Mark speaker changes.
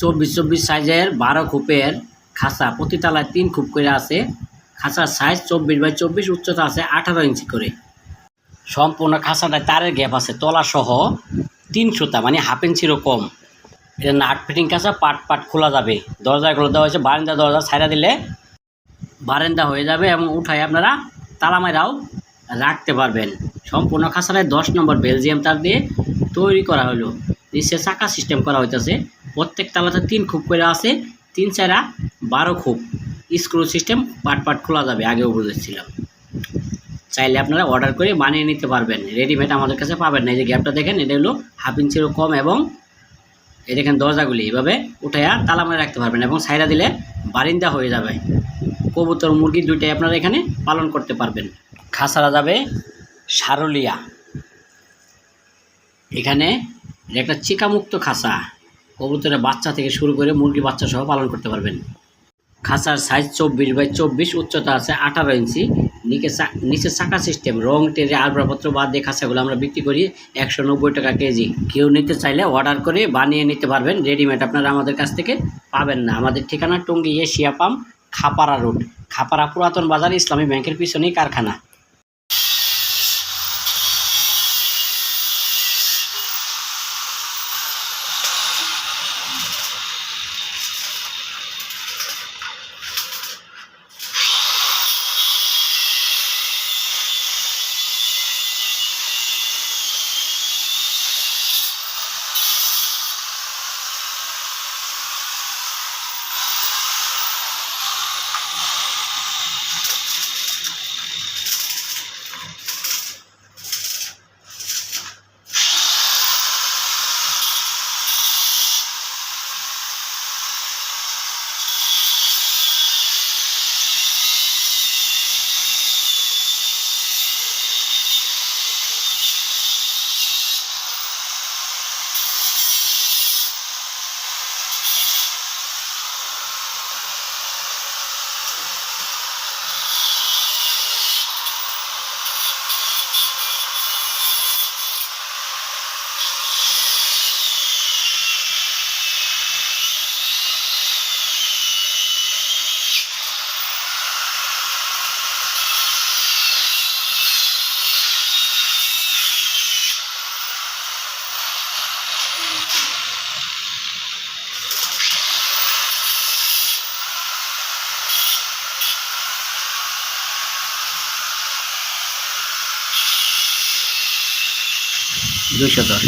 Speaker 1: চব্বিশ চব্বিশ সাইজের বারো খুপের খাঁচা। প্রতি তলায় তিন খুপ করে আছে। খাঁচার সাইজ চব্বিশ বাই চব্বিশ, উচ্চতা আছে আঠারো ইঞ্চি করে। সম্পূর্ণ খাঁচাটায় তারের গ্যাপ আছে তলা সহ তিন সুতা মানে হাফ ইঞ্চিরও কম। এটা নাট ফিটিং কাঁচা পাট পাট খোলা যাবে। দরজাগুলো দেওয়া হয়েছে, বারান্দা দরজা ছাইড়া দিলে বারান্দা হয়ে যাবে এবং উঠায় আপনারা তালামাইরাও রাখতে পারবেন। সম্পূর্ণ খাঁচাটায় দশ নম্বর বেলজিয়াম তার দিয়ে তৈরি করা হলো। নিচে চাকা সিস্টেম করা হইতেছে। প্রত্যেক তালাতে তিন খুব করে আছে, তিন চারা বারো খুব। স্ক্রু সিস্টেম পাট পাট খোলা যাবে, আগেও বলেছিলাম। চাইলে আপনারা অর্ডার করে বানিয়ে নিতে পারবেন। রেডিমেড আমাদের কাছে পাবেন না। এই যে গ্যাপটা দেখেন, এটা হলো হাফ ইঞ্চিরও কম এবং এই দেখেন দরজাগুলি এভাবে উঠাইয়া তালা মেরে রাখতে পারবেন এবং সাইডা দিলে বারিন্দা হয়ে যাবে। কবুতর, মুরগি দুইটাই আপনারা এখানে পালন করতে পারবেন। খাসারা যাবে সারলিয়া। এখানে একটা চিকামুক্ত খাসা। কবুতরের বাচ্চা থেকে শুরু করে মুরগি বাচ্চা সহ পালন করতে পারবেন। খাঁচার সাইজ চব্বিশ বাই চব্বিশ, উচ্চতা আছে আঠারো ইঞ্চি। নিচে নিচে চাকা সিস্টেম রং টেরে আসবাবপত্র বাদ দিয়ে খাঁচাগুলো আমরা বিক্রি করি একশো নব্বই টাকা কেজি। কেউ নিতে চাইলে অর্ডার করে বানিয়ে নিতে পারবেন। রেডিমেড আপনারা আমাদের কাছ থেকে পাবেন না। আমাদের ঠিকানা Tongi Asia palm Khapara road, Khapara পুরাতন বাজার ইসলামী ব্যাংকের পিছনেই কারখানা। দুশো দশ